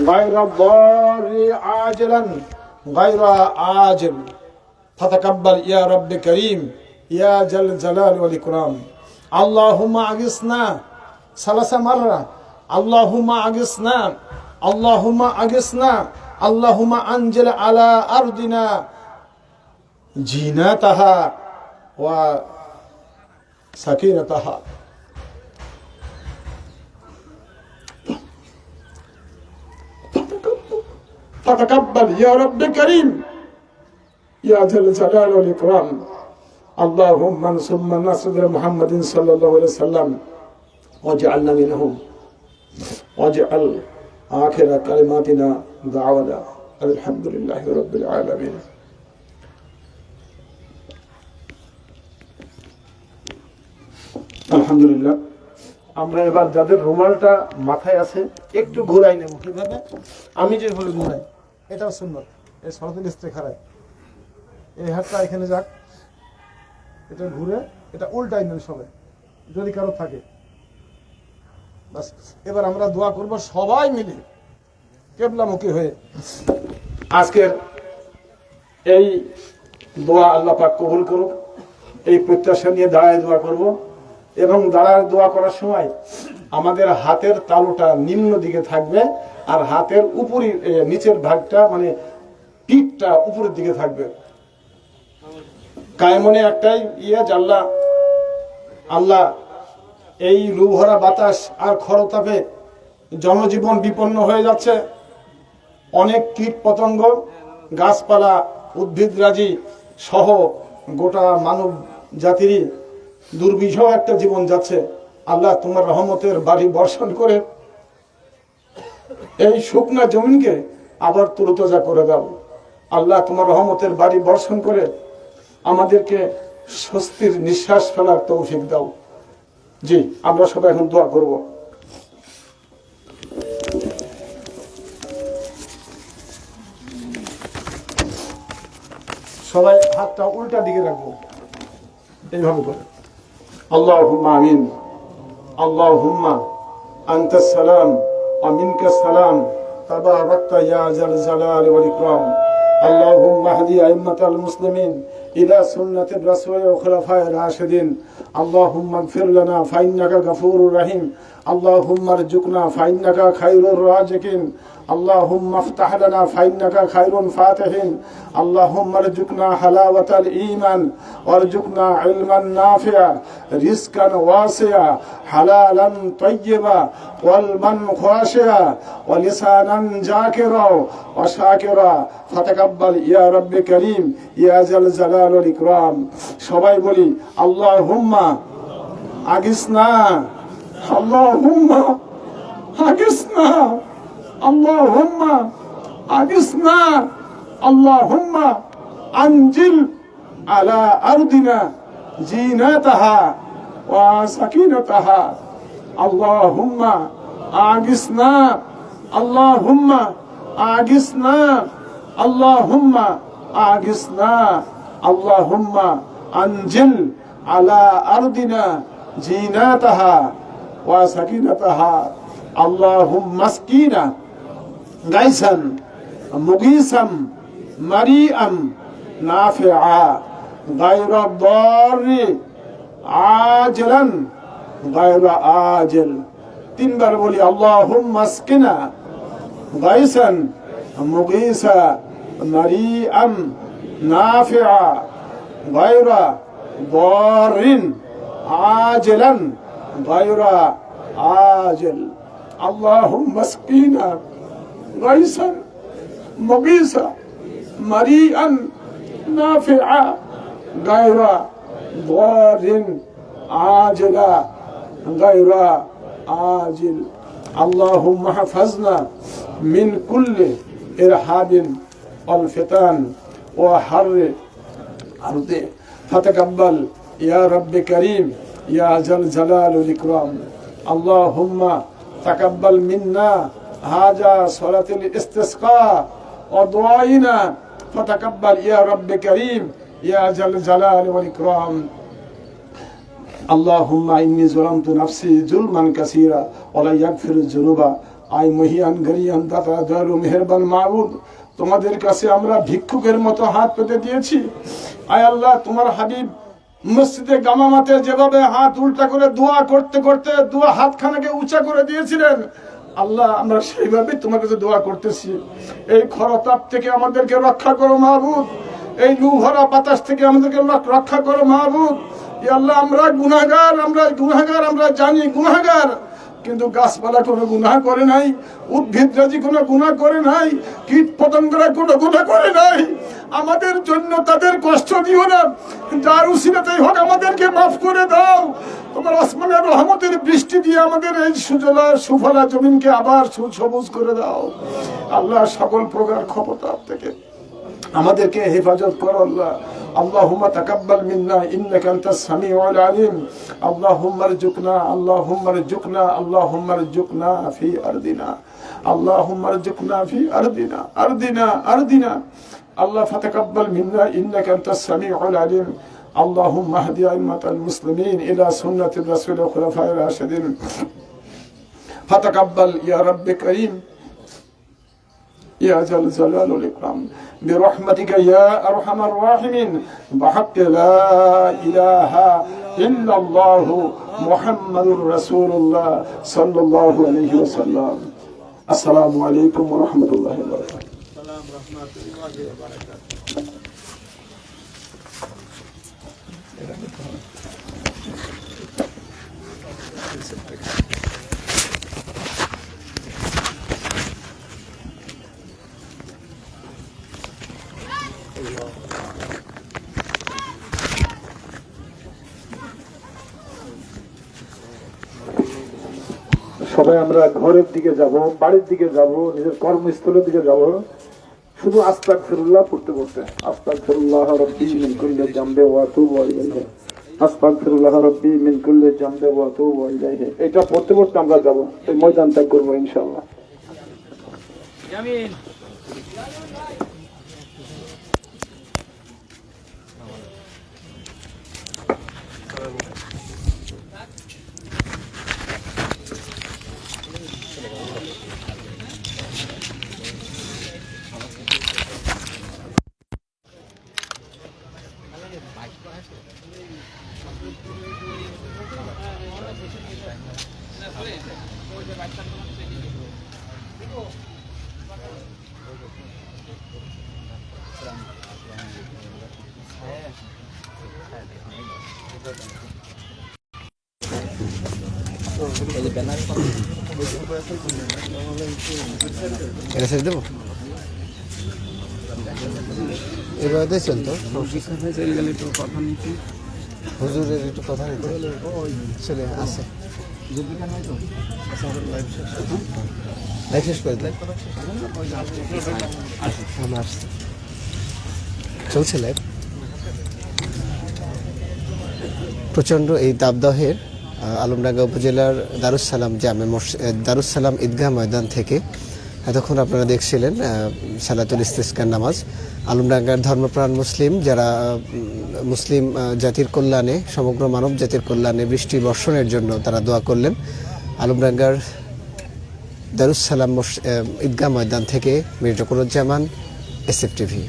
غير الضار عاجلا غير عاجل فتقبل يا رب كريم يا جل الجلال والإكرام اللهم أغثنا ثلاث مرة اللهم أغثنا اللهم أغثنا اللهم أنزل على أرضنا جيناتها وسكينتها তাতাকাব্বাল ইয়া রাব্বে করিম ইয়া জাল জালাল ওয়াল ইকরাম আল্লাহুম্মা সুম্মা নাসুদ মুহাম্মাদিন সাল্লাল্লাহু আলাইহি সাল্লাম ওয়াজআলনা মিনহুম ওয়াজআল আখির কালিমাতিনা দাওয়াতা আলহামদুলিল্লাহি রাব্বিল আলামিন আলহামদুলিল্লাহ। আমরা এবার যাদের রুমালটা মাথায় আছে, একটু ঘোরাই নেব কীভাবে? আমি যে ঘোরাই। এটাও সুন্নত। এই সরদিন খারায় এই হাতটা এখানে যাক। এটা ঘুরে, এটা উল্টাই নেন সবাই যদি কারও থাকে। এবার আমরা দোয়া করব সবাই মিলে। কেবলামুখী হয়ে। আজকের এই দোয়া আল্লাহ পাক কবুল করুক। এই প্রত্যাশা নিয়ে দাঁড়ায় দোয়া করব। এবং দাঁড়ায় দোয়া করার সময় আমাদের হাতের তালুটা নিম্ন দিকে থাকবে। আর হাতের উপরি নিচের ভাগটা মানে পিঠটা উপরের দিকে থাকবে। কায়মনে একটাই ইয়ে আল্লাহ আল্লাহ, এই লুভরা বাতাস আর খরতাপে জনজীবন বিপন্ন হয়ে যাচ্ছে। অনেক কীট পতঙ্গ গাছপালা উদ্ভিদরাজি সহ গোটা মানব জাতিরই দুর্বিষহ একটা জীবন যাচ্ছে। আল্লাহ তোমার রহমতের বাড়ি বর্ষণ করে এই শুকনা জমিনকে আবার তুলতজা করে দাও। আল্লাহ তোমার রহমতের বাড়ি বর্ষণ করে আমাদেরকে স্বস্তির নিঃশ্বাস ফেলার তৌফিক দাও। জি, আমরা সবাই এখন দোয়া করব। সবাই হাতটা উল্টা দিকে রাখব। এইভাবে করে। আল্লাহ আমিন। আল্লাহ হুম্মা আন্তাসালাম ومنك السلام تباركت يا ذا الجلال والإكرام اللهم اهدي أئمة المسلمين إلى سنة الرسول وخلفاء الراشدين اللهم اغفر لنا فإنك غفور رحيم اللهم ارزقنا فإنك خير الرازقين اللهم افتح لنا فإنك خير فاتحين اللهم ارزقنا حلاوة الإيمان وارزقنا علما نافعا رزقا واسعا حلالا طيبا قلبا خاشعا ولسانا ذاكرا وشاكرا فتقبل يا رب كريم يا ذا الجلال والإكرام সবাই বলি আল্লাহুম্মা আগিসনা আল্লাহুম্মা আগিসনা আল্লাহুম্মা আগিসনা আল্লাহুম্মা আনজিল আলা আরদিনা জিনাতাহা ওয়া সাকিনাতাহা আল্লাহুম্মা আগিসনা আল্লাহুম্মা আগিসনা আল্লাহুম্মা আগিসনা আল্লাহুম্মা আনজিল আলা আরদিনা জিনাতাহা ওয়া সাকিনাতাহা। আল্লাহুম্মা আসকিনা গাইসান মুগিসাম মারিআম নাফিআ, গায়রা দাররি, আজলান, গায়রা আজল। তিনবার বলি আল্লাহুম্মা আসকিনা গাইসান, মুগিসা মারিআম নাফিআ, গায়রা ضار عاجلا. غير عاجل. اللهم اسقينا غيثا مغيسا مريئا نافعا. غير ضار عاجلا. غير عاجل. اللهم احفظنا من كل إرهاب والفتان وحر ارضه فتقبل. يا رب كريم. يا جل جلال والإكرام. اللهم تقبل منا هذا صلاة الاستسقاء ودعائنا فتقبل. يا رب كريم. يا جل جلال والإكرام. اللهم إني ظلمت نفسي ظلما كثيرا ولا يغفر الذنوب. أي مهيان غريان دفع دار مهربان معبود. তোমাদের কাছে আমরা ভিক্ষুকের মতো হাত পেতে দিয়েছি। আয় আল্লাহ, তোমার হাবিব মসজিদে গামামাতে যেভাবে হাত উল্টা করে দোয়া করতে করতে দোয়া হাতখানাকে উঁচা করে দিয়েছিলেন, আল্লাহ আমরা সেইভাবে তোমার কাছে দোয়া করতেছি। এই খরতাপ থেকে আমাদেরকে রক্ষা করো মাহবুদ এই লুভরা বাতাস থেকে আমাদেরকে রক্ষা করো মাহবুদ ই আল্লাহ, আমরা গুনাগার আমরা গুনাগার আমরা জানি গুনাহগার। কিন্তু গাছপালা কোনো গুনাহ করে নাই, উদ্ভিদ রাজি কোনো গুনাহ করে নাই, কীট পতঙ্গরা কোনো গুনাহ করে নাই, আমাদের জন্য তাদের কষ্ট দিও না। যার উসিলাতেই হোক, আমাদেরকে মাফ করে দাও। তোমার আসমানের রহমতের বৃষ্টি দিয়ে আমাদের এই সুজলা সুফলা জমিনকে আবার সবুজ করে দাও। আল্লাহ সকল প্রকার ক্ষমতার থেকে আমাদেরকে হেফাজত করো, আল্লাহ। اللهم تقبل منا إنك أنت السميع العليم. اللهم ارزقنا اللهم ارزقنا اللهم ارزقنا في أرضنا. اللهم ارزقنا في أرضنا. أرضنا أرضنا. الله فتقبل منا إنك أنت السميع العليم. اللهم اهد أئمة المسلمين إلى سنة الرسول الخلفاء الراشدين. فتقبل يا رب كريم يا ذا الجلال والإكرام. برحمتك يا أرحم الراحمين. بحق لا إله إلا الله محمد رسول الله صلى الله عليه وسلم. السلام عليكم ورحمة الله وبركاته. সবাই আমরা ঘরের দিকে যাব, বাড়ির দিকে যাব, নিজের কর্মস্থলের দিকে যাব। শুধু আস্তাক ফেরুল্লাহ পড়তে পড়তে আস্তাক ফেরুল্লাহ রব্বি মিন কুল্লি জামবে ওয়া তুবু আস্তাক ফেরুল্লাহ রব্বি মিন করলে জামবে ওয়া ইলাইহি এটা পড়তে পড়তে আমরা যাব। এই ময়দান ত্যাগ করব ইনশাআল্লাহ। এটা দেবো? এবার দিয়েছেন তো? হুজুরের একটু কথা নিতে। শেষ করে দেয় চলছে লাইভ। প্রচণ্ড এই দাবদাহের আলমডাঙ্গা উপজেলার দারুসালাম জামে দারুসালাম ঈদগাহ ময়দান থেকে এতক্ষণ আপনারা দেখছিলেন সালাতুল ইস্তিস্কার নামাজ। আলমডাঙ্গার ধর্মপ্রাণ মুসলিম যারা মুসলিম জাতির কল্যাণে, সমগ্র মানব জাতির কল্যাণে বৃষ্টি বর্ষণের জন্য তারা দোয়া করলেন। আলমডাঙ্গার দারুসালাম ঈদগাহ ময়দান থেকে Mirza Kuruzzaman S F TV.